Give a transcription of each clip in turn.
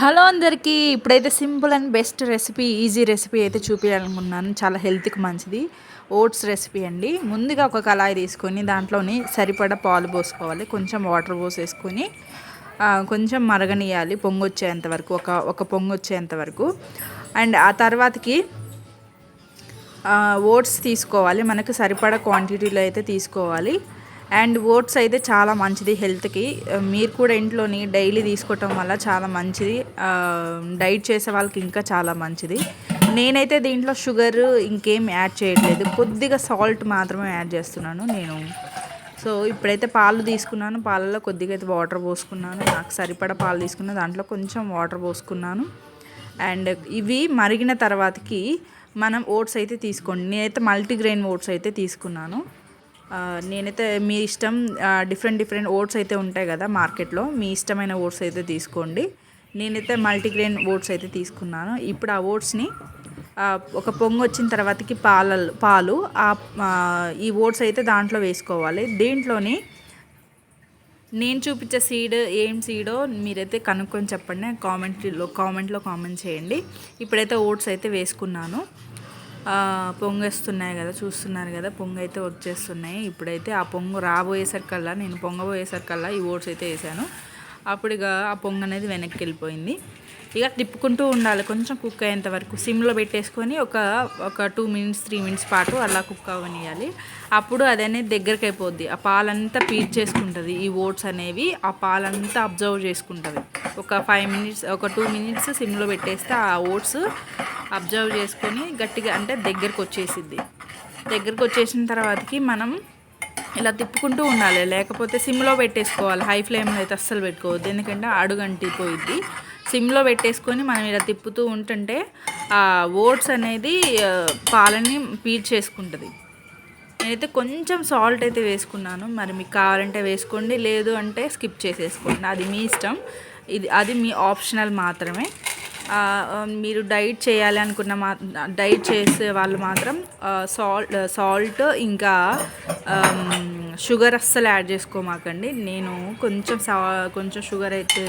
Hello అందరికీ ఇప్పుడైతే simple and best recipe easy recipe అయితే చూపించాలనుకున్నాను చాలా హెల్త్కి మంచిది. ఓట్స్ రెసిపీ అండి. ముందుగా ఒక కళాయి తీసుకొని దాంట్లోని సరిపడా పాలు పోసుకోవాలి. కొంచెం వాటర్ పోసేసుకొని కొంచెం మరగనియాలి పొంగు వచ్చేంత వరకు ఒక ఒక పొంగు వచ్చేంత వరకు. అండ్ ఆ తర్వాతకి ఓట్స్ తీసుకోవాలి. మనకు సరిపడా క్వాంటిటీలో అయితే తీసుకోవాలి. అండ్ ఓట్స్ అయితే చాలా మంచిది హెల్త్కి. మీరు కూడా ఇంట్లోని డైలీ తీసుకోవటం వల్ల చాలా మంచిది. డైట్ చేసే వాళ్ళకి ఇంకా చాలా మంచిది. నేనైతే దీంట్లో షుగర్ ఇంకేం యాడ్ చేయట్లేదు. కొద్దిగా సాల్ట్ మాత్రమే యాడ్ చేస్తున్నాను నేను. సో ఇప్పుడైతే పాలు తీసుకున్నాను. పాలలో కొద్దిగా అయితే వాటర్ పోసుకున్నాను. నాకు సరిపడా పాలు తీసుకున్న దాంట్లో కొంచెం వాటర్ పోసుకున్నాను. అండ్ ఇవి మరిగిన తర్వాతకి మనం ఓట్స్ అయితే తీసుకోండి. నేనైతే మల్టీగ్రెయిన్ ఓట్స్ అయితే తీసుకున్నాను. నేనైతే మీ ఇష్టం డిఫరెంట్ డిఫరెంట్ ఓట్స్ అయితే ఉంటాయి కదా మార్కెట్లో. మీ ఇష్టమైన ఓట్స్ అయితే తీసుకోండి. నేనైతే మల్టీగ్రెయిన్ ఓట్స్ అయితే తీసుకున్నాను. ఇప్పుడు ఆ ఓట్స్ని ఒక పొంగు వచ్చిన తర్వాతకి పాల పాలు ఆ ఈ ఓట్స్ అయితే దాంట్లో వేసుకోవాలి. దీంట్లోని నేను చూపించే సీడ్ ఏం సీడో మీరైతే కనుక్కొని చెప్పండి. కామెంట్లో కామెంట్లో కామెంట్ చేయండి. ఇప్పుడైతే ఓట్స్ అయితే వేసుకున్నాను. పొంగేస్తున్నాయి కదా చూస్తున్నారు కదా పొంగ అయితే వచ్చేస్తున్నాయి. ఇప్పుడైతే ఆ పొంగు రాబోయేసరికల్లా నేను పొంగబోయేసరికల్లా ఈ ఓట్స్ అయితే వేసాను. అప్పుడు ఇక ఆ పొంగ అనేది వెనక్కి వెళ్ళిపోయింది. ఇక తిప్పుకుంటూ ఉండాలి కొంచెం కుక్ అయ్యేంత వరకు. సిమ్లో పెట్టేసుకొని ఒక ఒక టూ మినిట్స్ త్రీ మినిట్స్ పాటు అలా కుక్ అవ్వనియాలి అప్పుడు అది అనేది దగ్గరికి అయిపోద్ది. ఆ పాలంతా పీచ్ చేసుకుంటుంది ఈ ఓట్స్ అనేవి ఆ పాలంతా అబ్జర్వ్ చేసుకుంటుంది. ఒక ఫైవ్ మినిట్స్ ఒక టూ మినిట్స్ సిమ్లో పెట్టేస్తే ఆ ఓట్స్ అబ్జర్వ్ చేసుకొని గట్టిగా అంటే దగ్గరకు వచ్చేసిద్ది. దగ్గరకు వచ్చేసిన తర్వాతకి మనం ఇలా తిప్పుకుంటూ ఉండాలి. లేకపోతే సిమ్లో పెట్టేసుకోవాలి. హై ఫ్లేమ్లో అయితే అస్సలు పెట్టుకోవద్దు. ఎందుకంటే అడుగంటిపోయిద్ది సిమ్లో పెట్టేసుకొని మనం ఇలా తిప్పుతూ ఉంటుంటే ఆ ఓట్స్ అనేది పాలని పీల్చేసుకుంటుంది. నేనైతే కొంచెం సాల్ట్ అయితే వేసుకున్నాను. మరి మీకు కావాలంటే వేసుకోండి. లేదు అంటే స్కిప్ చేసేసుకోండి. అది మీ ఇష్టం. ఇది అది మీ ఆప్షనల్ మాత్రమే. మీరు డైట్ చేయాలి అనుకున్న మా డైట్ చేసే వాళ్ళు మాత్రం సాల్ట్ సాల్ట్ ఇంకా షుగర్ అస్సలు యాడ్ చేసుకోమాకండి. నేను కొంచెం సా కొంచెం షుగర్ అయితే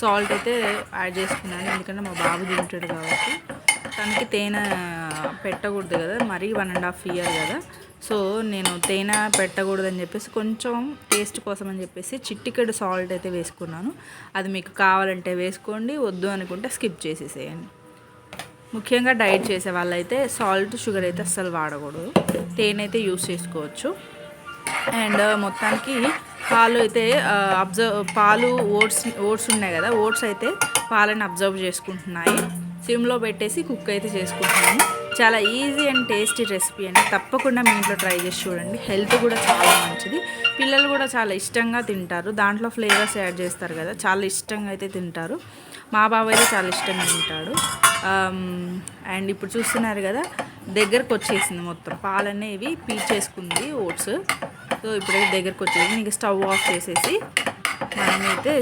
సాల్ట్ అయితే యాడ్ చేసుకున్నాను. ఎందుకంటే మా బాబు తింటాడు కాబట్టి. తనకి తేనె పెట్టకూడదు కదా. మరీ వన్ అండ్ హాఫ్ ఇయర్ కదా. సో నేను తేనె పెట్టకూడదని చెప్పేసి కొంచెం టేస్ట్ కోసం అని చెప్పేసి చిట్టికెడు సాల్ట్ అయితే వేసుకున్నాను. అది మీకు కావాలంటే వేసుకోండి వద్దు అనుకుంటే స్కిప్ చేసేసేయండి. ముఖ్యంగా డైట్ చేసే వాళ్ళైతే సాల్ట్ షుగర్ అయితే అస్సలు వాడకూడదు. తేనె అయితే యూస్ చేసుకోవచ్చు. అండ్ మొత్తానికి పాలు అయితే అబ్జర్వ్ పాలు ఓట్స్ ఓట్స్ ఉన్నాయి కదా ఓట్స్ అయితే పాలని అబ్జర్వ్ చేసుకుంటున్నాయి. సిమ్లో పెట్టేసి కుక్ అయితే చేసుకుంటున్నాను. చాలా ఈజీ అండ్ టేస్టీ రెసిపీ అండి. తప్పకుండా మీ ఇంట్లో ట్రై చేసి చూడండి. హెల్త్ కూడా చాలా మంచిది. పిల్లలు కూడా చాలా ఇష్టంగా తింటారు. దాంట్లో ఫ్లేవర్స్ యాడ్ చేస్తారు కదా చాలా ఇష్టంగా అయితే తింటారు. మా బాబాయ్ అయితే చాలా ఇష్టంగా తింటాడు. Um, అండ్ ఇప్పుడు చూస్తున్నారు కదా దగ్గరకు వచ్చేసింది మొత్తం. పాలనేవి పీల్చేసుకుంది ఓట్స్ సో ఇప్పుడైతే దగ్గరకు వచ్చేసి ఇంకా స్టవ్ ఆఫ్ చేసేసి మనమైతే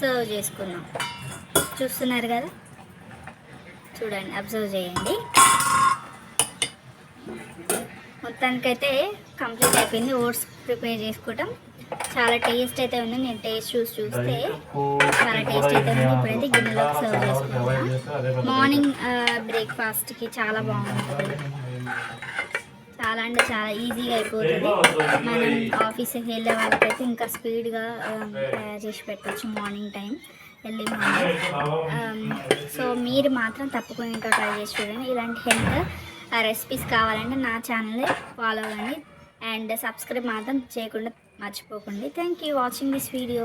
సర్వ్ చేసుకున్నాం. చూస్తున్నారు కదా? చూడండి అబ్జర్వ్ చేయండి. మొత్తానికైతే కంప్లీట్ అయిపోయింది. ఓట్స్ ప్రిపేర్ చేసుకోవటం. చాలా టేస్ట్ అయితే ఉంది. నేను టేస్ట్ చూసి చూస్తే చాలా టేస్ట్ అయితే ఉంది. ఇప్పుడైతే గిన్నెలోకి సర్వ్ చేసుకుంటున్నా మార్నింగ్ బ్రేక్ఫాస్ట్కి చాలా బాగుంటుంది చాలా అంటే చాలా ఈజీగా అయిపోతుంది. మనం ఆఫీస్కి వెళ్ళే వాళ్ళకైతే ఇంకా స్పీడ్గా తయారు చేసి పెట్టచ్చు మార్నింగ్ టైం ఎర్లీ మార్నింగ్ మీరు మాత్రం తప్పకుండా ఇంకా ట్రై చేసి చూడండి. ఇలాంటి హెల్త్ రెసిపీస్ కావాలంటే నా ఛానల్ ఫాలో అవ్వండి. అండ్ సబ్స్క్రైబ్ మాత్రం చేయకుండా మర్చిపోకండి. Thank you watching this video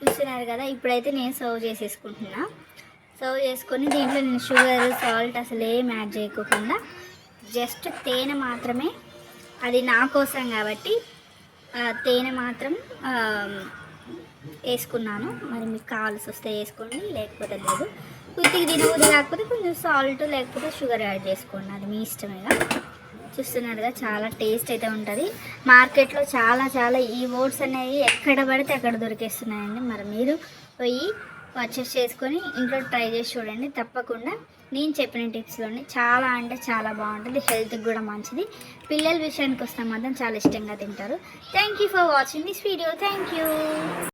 చూస్తున్నారు కదా ఇప్పుడైతే నేను సర్వ్ చేసేసుకుంటున్నా. సర్వ్ చేసుకొని దీంట్లో నేను షుగర్ సాల్ట్ అసలు ఏం యాడ్ చేయకోకుండా జస్ట్ తేనె మాత్రమే. అది నా కోసం కాబట్టి తేనె మాత్రం వేసుకున్నాను. మరి మీకు కావాల్సి వస్తే వేసుకోండి లేకపోతే లేదు. కొద్దిగా తినబుద్ధి కాకపోతే కొంచెం సాల్ట్ లేకపోతే షుగర్ యాడ్ చేసుకోండి. అది మీ ఇష్టమేగా చూస్తున్నారుగా చాలా టేస్ట్ అయితే ఉంటుంది. మార్కెట్లో చాలా చాలా ఈ ఓట్స్ అనేవి ఎక్కడ పడితే అక్కడ దొరికేస్తున్నాయండి. మరి మీరు పోయి పర్చేస్ చేసుకొని ఇంట్లో ట్రై చేసి చూడండి. తప్పకుండా నేను చెప్పిన టిప్స్లోనే చాలా అంటే చాలా బాగుంటుంది. హెల్త్కి కూడా మంచిది. పిల్లల విషయానికి వస్తే మాత్రం చాలా ఇష్టంగా తింటారు. Thank you for watching this video thank you